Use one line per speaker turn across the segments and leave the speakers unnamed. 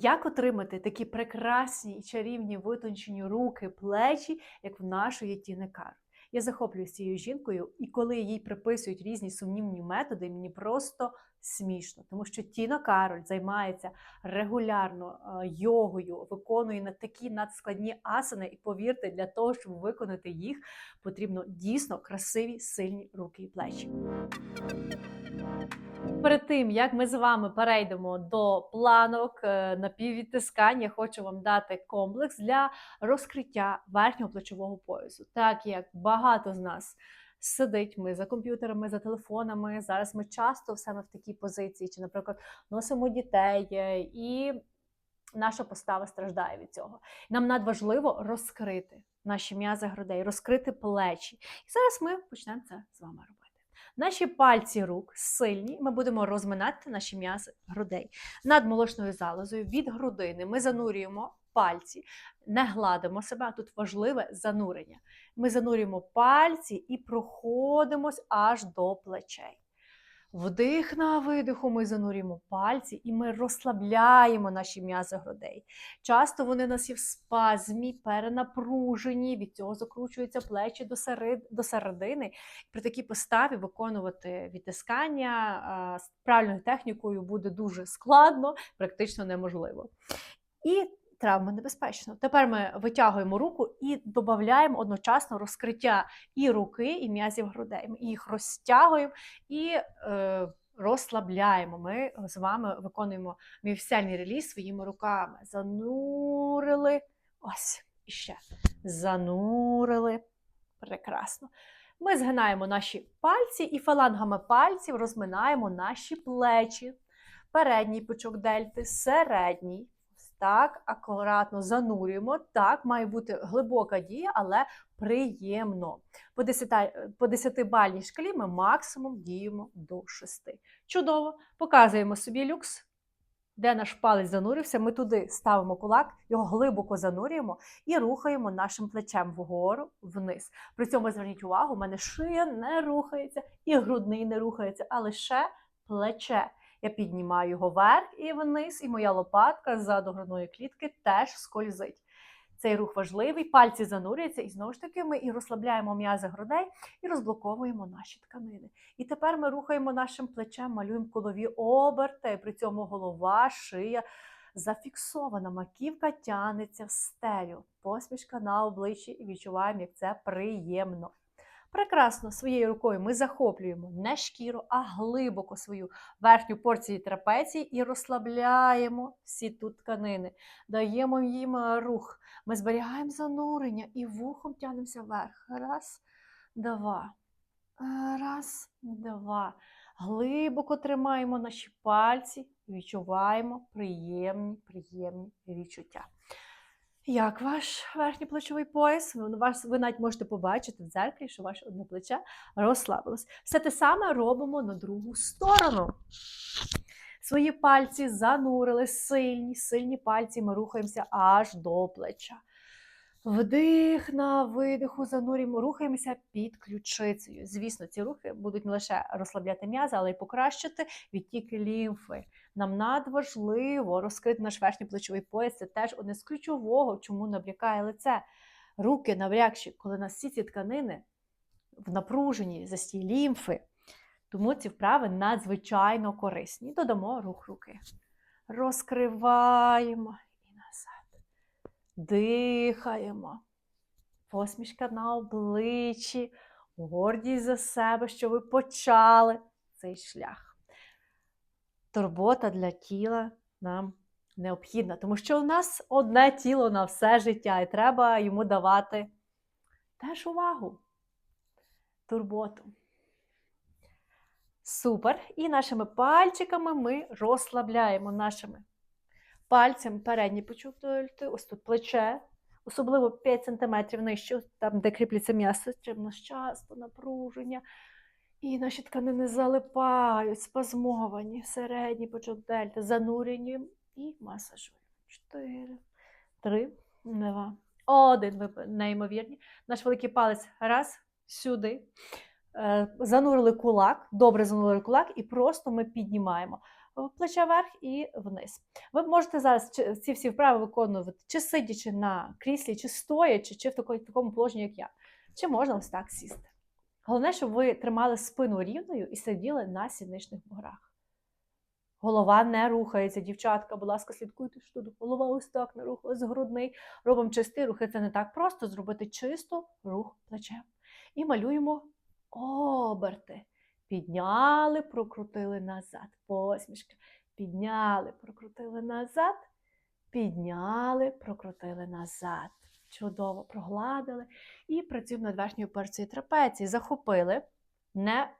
Як отримати такі прекрасні і чарівні витончені руки, плечі, як в нашої Тіни Кар? Я захоплююсь цією жінкою, і коли їй приписують різні сумнівні методи, мені просто смішно, тому що Тіна Кароль займається регулярно е, йогою, виконує на такі надскладні асани, і повірте, для того, щоб виконати їх, потрібно дійсно красиві, сильні руки і плечі. Перед тим як ми з вами перейдемо до планок е, напіввідтискань, я хочу вам дати комплекс для розкриття верхнього плечового поясу. Так як багато з нас сидить, ми за комп'ютерами, за телефонами. Зараз ми часто саме в такій позиції, чи, наприклад, носимо дітей, е, і наша постава страждає від цього. Нам надважливо розкрити наші м'язи грудей, розкрити плечі. І зараз ми почнемо це з вами робити. Наші пальці рук сильні, ми будемо розминати наші м'язи грудей. Над молочною залозою від грудини ми занурюємо пальці, не гладимо себе, тут важливе занурення. Ми занурюємо пальці і проходимось аж до плечей. Вдих на видиху ми занурюємо пальці і ми розслабляємо наші м'язи грудей. Часто вони у нас є в спазмі, перенапружені, від цього закручуються плечі до, серед... до середини. При такій поставі виконувати відтискання з правильною технікою буде дуже складно, практично неможливо. І травма небезпечна. Тепер ми витягуємо руку і додаємо одночасно розкриття і руки, і м'язів грудей. Ми їх розтягуємо і е, розслабляємо. Ми з вами виконуємо міфсельний реліз своїми руками. Занурили. Ось і ще. Занурили. Прекрасно. Ми згинаємо наші пальці і фалангами пальців розминаємо наші плечі. Передній пучок дельти, середній. Так, акуратно занурюємо. Так, має бути глибока дія, але приємно. По 10, по 10-бальній шкалі ми максимум діємо до 6. Чудово! Показуємо собі люкс. Де наш палець занурився, ми туди ставимо кулак, його глибоко занурюємо і рухаємо нашим плечем вгору вниз. При цьому зверніть увагу, у мене шия не рухається і грудний не рухається, а лише плече. Я піднімаю його вверх і вниз, і моя лопатка ззаду грудної клітки теж скользить. Цей рух важливий, пальці занурюються, і знову ж таки ми і розслабляємо м'язи грудей і розблоковуємо наші тканини. І тепер ми рухаємо нашим плечем, малюємо колові оберти, при цьому голова, шия зафіксована, маківка тянеться в стелю, посмішка на обличчі і відчуваємо, як це приємно. Прекрасно, своєю рукою ми захоплюємо не шкіру, а глибоко свою верхню порцію трапеції і розслабляємо всі тут тканини, даємо їм е, рух. Ми зберігаємо занурення і вухом тягнемося вверх. Раз, два. Е, Раз, два. Глибоко тримаємо наші пальці і відчуваємо приємні, приємні відчуття. Як ваш верхній плечовий пояс? Ви, ви навіть можете побачити в дзеркалі, що ваше одне плече розслабилось. Все те саме робимо на другу сторону. Свої пальці занурили, сильні, сильні пальці. Ми рухаємося аж до плеча. Вдих на видиху, занурюємо, рухаємося під ключицею. Звісно, ці рухи будуть не лише розслабляти м'язи, але й покращити відтік лімфи. Нам надважливо розкрити наш верхній плечовий пояс. Це теж одне з ключового, чому набрякає лице. Руки набрякші, коли нас всі ці тканини в напруженні застій лімфи. Тому ці вправи надзвичайно корисні. Додамо рух руки. Розкриваємо. Дихаємо. Посмішка на обличчі, гордість за себе, що ви почали цей шлях турбота для тіла нам необхідна, тому що у нас одне тіло на все життя, і треба йому давати теж увагу, турботу. Супер. І нашими пальчиками ми розслабляємо нашими пальцями передній дельти, ось тут плече, особливо 5 см нижче, там, де кріпляться м'ясо, чим нас часто напруження. І наші тканини залипають, спазмовані, середній почок дельта, занурені і масажуємо. Чотири, три, два, один. Ви неймовірні. Наш великий палець раз, сюди. Е, Занурили кулак, добре занурили кулак, і просто ми піднімаємо. Плече вверх і вниз. Ви можете зараз ці всі вправи виконувати чи сидячи на кріслі, чи стоячи, чи в такому положенні, як я. Чи можна ось так сісти. Головне, щоб ви тримали спину рівною і сиділи на сідничних буграх. Голова не рухається, дівчатка, будь ласка, слідкуйте, що тут голова ось так не рухається, грудний. Робимо чистий рух. І Це не так просто зробити чисто рух плечем. І малюємо оберти. Підняли, прокрутили назад. Посмішка. Підняли, прокрутили назад. Підняли, прокрутили назад. Чудово прогладили. І працюємо над верхньою порцією трапеції. Захопили. Не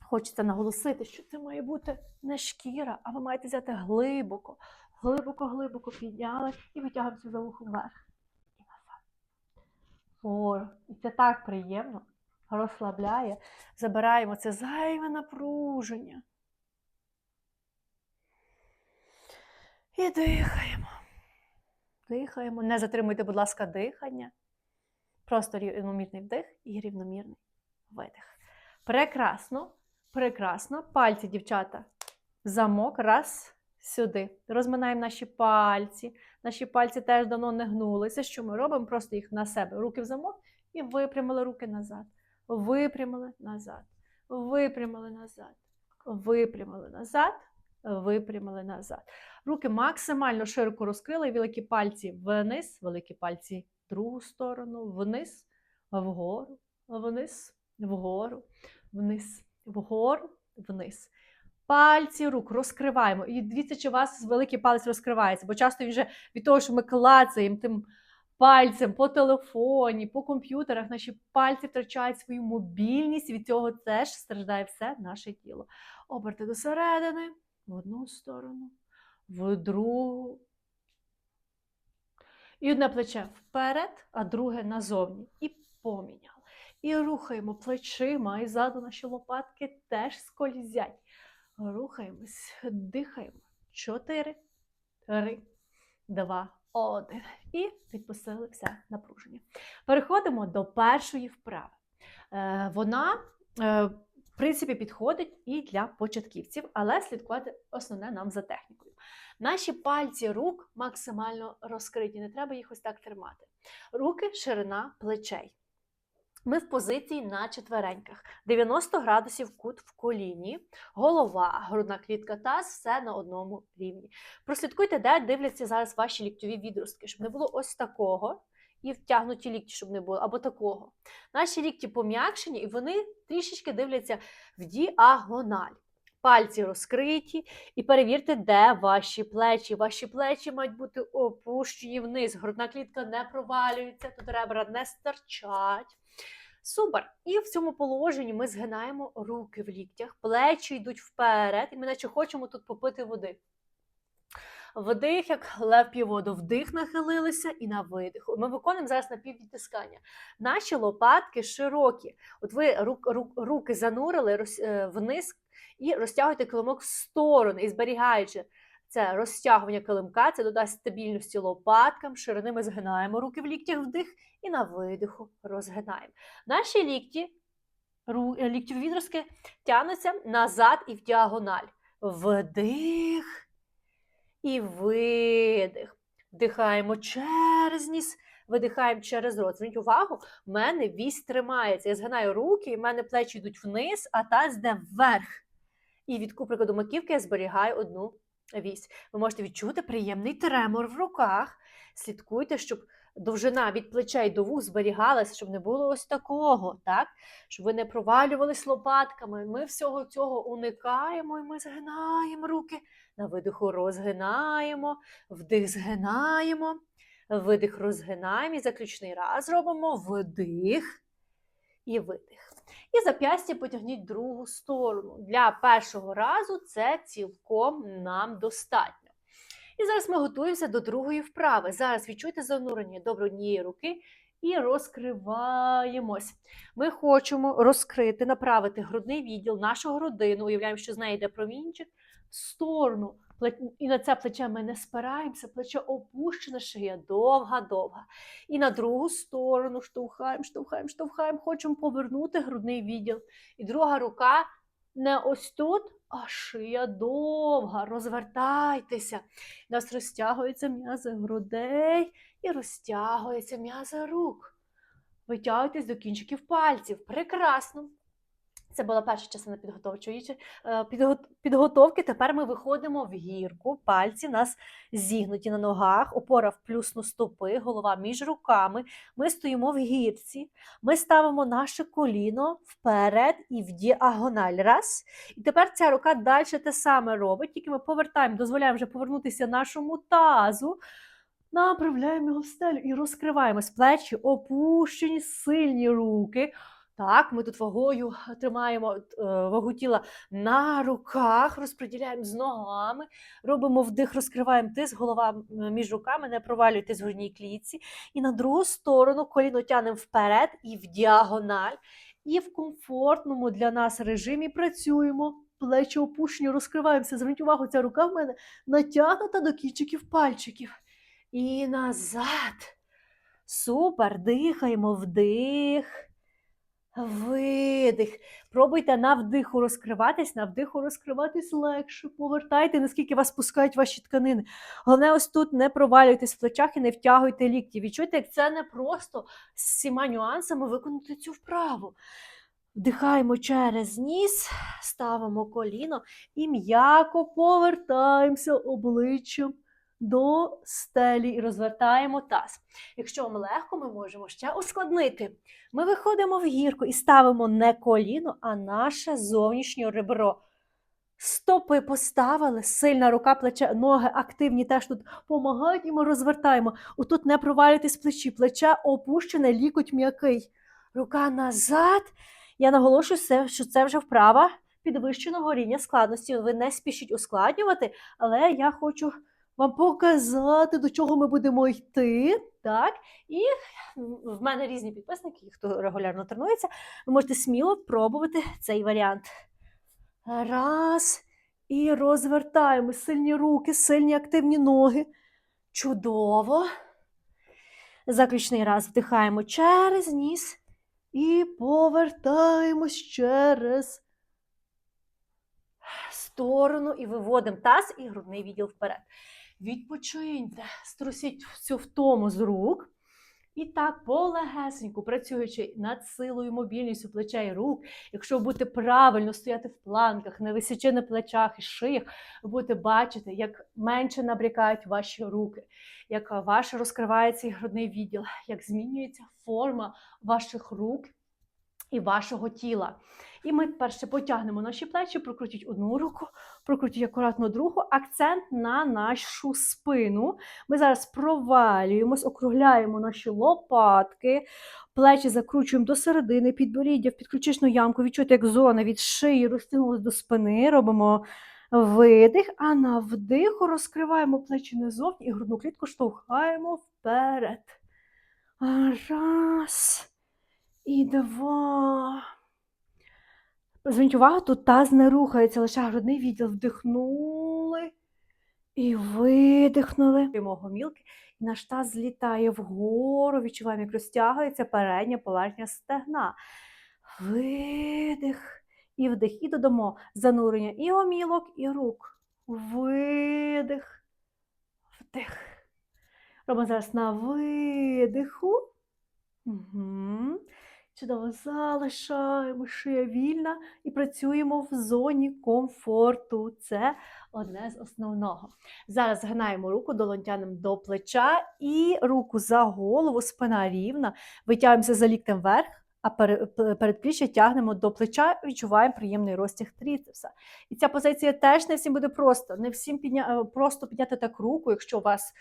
хочеться наголосити, що це має бути не шкіра, а ви маєте взяти глибоко, глибоко, глибоко підняли і витягуємося за вухом вверх. О, і це так приємно, розслабляє. Забираємо це зайве напруження. І дихаємо. Дихаємо. Не затримуйте, будь ласка, дихання. Просто рівномірний вдих і рівномірний видих. Прекрасно, прекрасно. Пальці, дівчата, замок. Раз, сюди. Розминаємо наші пальці. Наші пальці теж давно не гнулися. Що ми робимо? Просто їх на себе. Руки в замок і випрямили руки назад. Випрямили назад. Випрямили назад. Випрямили назад. Випрямили назад. Руки максимально широко розкрили, великі пальці вниз, великі пальці в другу сторону, вниз, вгору, вниз, вгору, вниз, вгору, вниз. Пальці рук розкриваємо. І дивіться, чи у вас великий палець розкривається, бо часто він вже від того, що ми клацаємо тим пальцем по телефоні, по комп'ютерах, наші пальці втрачають свою мобільність, від цього теж страждає все наше тіло. Оберти до середини, в одну сторону, в другу. І одне плече вперед, а друге назовні. І поміняли. І рухаємо плечима, і ззаду наші лопатки теж скользять. Рухаємось, дихаємо. Чотири, три, два, один. І відпустили все напруження. Переходимо до першої вправи. Е, Вона, е, в принципі, підходить і для початківців, але слідкувати основне нам за технікою. Наші пальці рук максимально розкриті, не треба їх ось так тримати. Руки ширина плечей. Ми в позиції на четвереньках. 90 градусів кут в коліні, голова, грудна клітка, таз все на одному рівні. Прослідкуйте, де дивляться зараз ваші ліктьові відростки, щоб не було ось такого і втягнуті лікті, щоб не було, або такого. Наші лікті пом'якшені, і вони трішечки дивляться в діагональ. Пальці розкриті, і перевірте, де ваші плечі. Ваші плечі мають бути опущені вниз. Грудна клітка не провалюється, тут ребра не стирчать. Супер. І в цьому положенні ми згинаємо руки в ліктях, плечі йдуть вперед, і ми наче хочемо тут попити води. Вдих, як лев п'є воду, вдих нахилилися і на видиху. Ми виконуємо зараз напіввідтискання. Наші лопатки широкі. От ви рук, рук, руки занурили е, вниз і розтягуєте килимок в сторони, і зберігаючи це розтягування килимка, це додасть стабільності лопаткам, ширини ми згинаємо руки в ліктях вдих і на видиху розгинаємо. Наші лікті, е, відростки тягнуться назад і в діагональ. Вдих і видих. Вдихаємо через ніс, видихаємо через рот. Зверніть увагу, в мене вісь тримається. Я згинаю руки, і в мене плечі йдуть вниз, а таз йде вверх. І від куприка до маківки я зберігаю одну вісь. Ви можете відчути приємний тремор в руках. Слідкуйте, щоб довжина від плечей до вух зберігалася, щоб не було ось такого, так? щоб ви не провалювались лопатками. Ми всього цього уникаємо і ми згинаємо руки. На видиху розгинаємо, вдих згинаємо, видих розгинаємо. І заключний раз робимо вдих і видих. І зап'ястя потягніть другу сторону. Для першого разу це цілком нам достатньо. І зараз ми готуємося до другої вправи. Зараз відчуйте занурення до однієї руки і розкриваємось. Ми хочемо розкрити, направити грудний відділ, нашу грудину, уявляємо, що з неї йде промінчик, в сторону. І на це плече ми не спираємося, плече опущене, шия довга-довга. І на другу сторону штовхаємо, штовхаємо, штовхаємо, хочемо повернути грудний відділ. І друга рука не ось тут, а шия довга. Розвертайтеся. У нас розтягуються м'язи грудей і розтягуються м'язи рук. Витягуйтесь до кінчиків пальців. Прекрасно. Це була перша частина підготовчої е, підготовки. Тепер ми виходимо в гірку. Пальці нас зігнуті на ногах, опора в плюсну стопи, голова між руками. Ми стоїмо в гірці. Ми ставимо наше коліно вперед і в діагональ. Раз. І тепер ця рука далі те саме робить, тільки ми повертаємо, дозволяємо вже повернутися нашому тазу. Направляємо його в стелю і розкриваємось. Плечі опущені, сильні руки. Так, ми тут вагою тримаємо е, вагу тіла на руках, розподіляємо з ногами, робимо вдих, розкриваємо тиск, голова між руками, не провалюйтесь в грудній клітці. І на другу сторону коліно тянемо вперед і в діагональ. І в комфортному для нас режимі працюємо. Плечі опущені, розкриваємося. Зверніть увагу, ця рука в мене натягнута до кінчиків пальчиків. І назад. Супер. Дихаємо вдих. Видих. Пробуйте на вдиху розкриватись, на вдиху розкриватись легше. Повертайте, наскільки вас пускають ваші тканини. Головне, ось тут не провалюйтесь в плечах і не втягуйте лікті. Відчуйте, як це не просто з всіма нюансами виконати цю вправу. Вдихаємо через ніс, ставимо коліно і м'яко повертаємося обличчям до стелі і розвертаємо таз. Якщо вам легко, ми можемо ще ускладнити. Ми виходимо в гірку і ставимо не коліно, а наше зовнішнє ребро. Стопи поставили, сильна рука, плече, ноги активні теж тут допомагають, і ми розвертаємо. Отут не провалюйтесь плечі, плече опущене, лікоть м'який. Рука назад. Я наголошую, що це вже вправа підвищеного рівня складності. Ви не спішіть ускладнювати, але я хочу вам показати, до чого ми будемо йти. Так? І в мене різні підписники, хто регулярно тренується, ви можете сміло пробувати цей варіант. Раз. І розвертаємо сильні руки, сильні активні ноги. Чудово. Заключний раз вдихаємо через ніс і повертаємось через сторону і виводимо таз і грудний відділ вперед. Відпочиньте, струсіть всю втому з рук. І так, полегесеньку, працюючи над силою, мобільністю плечей рук, якщо будете правильно стояти в планках, не висячи на плечах і шиях, ви будете бачити, як менше набрякають ваші руки, як ваш розкривається і грудний відділ, як змінюється форма ваших рук і вашого тіла. І ми перше потягнемо наші плечі, прокрутіть одну руку, прокрутіть акуратно другу, акцент на нашу спину. Ми зараз провалюємось, округляємо наші лопатки, плечі закручуємо до середини, підборіддя в підключичну ямку. Відчуйте, як зона від шиї розтягнулася до спини. Робимо видих, а на вдиху розкриваємо плечі назовні і грудну клітку штовхаємо вперед. Раз. І два. Зверніть увагу, тут таз не рухається, лише грудний відділ. Вдихнули і видихнули. Гомілки, і наш таз злітає вгору. Відчуваємо, як розтягується передня поверхня стегна. Видих і вдих. І додамо занурення і гомілок, і рук. Видих, вдих. Робимо зараз на видиху. Угу. Чудово залишаємо шия вільна і працюємо в зоні комфорту. Це одне з основного. Зараз згинаємо руку долонтянем до плеча і руку за голову, спина рівна. Витягуємося за ліктем вверх, а пере- передпліччя тягнемо до плеча, і відчуваємо приємний розтяг тріцепса. І ця позиція теж не всім буде просто. Не всім підня... е, просто підняти так руку, якщо у вас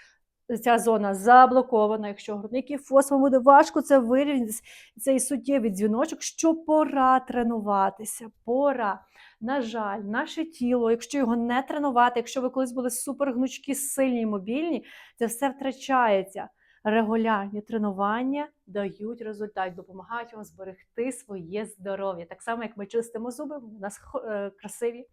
ця зона заблокована, якщо грудний кіфоз, вам буде важко це вирівнятися. Цей суттєвий дзвіночок, що пора тренуватися. Пора. На жаль, наше тіло, якщо його не тренувати, якщо ви колись були супергнучкі, сильні і мобільні, це все втрачається. Регулярні тренування дають результат, допомагають вам зберегти своє здоров'я. Так само, як ми чистимо зуби, у нас е, красиві,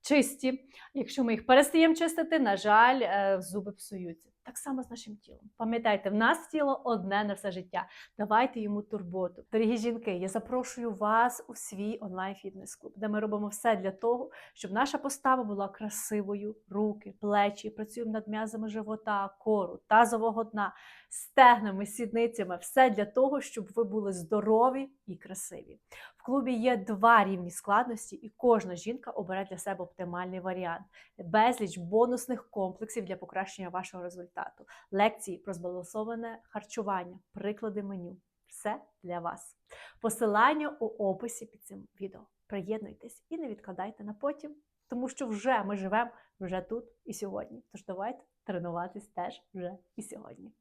чисті. Якщо ми їх перестаємо чистити, на жаль, е, зуби псуються. Так само з нашим тілом. Пам'ятайте, в нас тіло одне на все життя. Давайте йому турботу. Дорогі жінки, я запрошую вас у свій онлайн-фітнес-клуб, де ми робимо все для того, щоб наша постава була красивою, руки, плечі, працюємо над м'язами живота, кору, тазового дна, стегнами, сідницями. Все для того, щоб ви були здорові і красиві. В клубі є два рівні складності, і кожна жінка обере для себе оптимальний варіант. Безліч бонусних комплексів для покращення вашого результату, лекції про збалансоване харчування, приклади меню. Все для вас. Посилання у описі під цим відео. Приєднуйтесь і не відкладайте на потім, тому що вже ми живемо вже тут і сьогодні. Тож давайте тренуватись теж вже і сьогодні.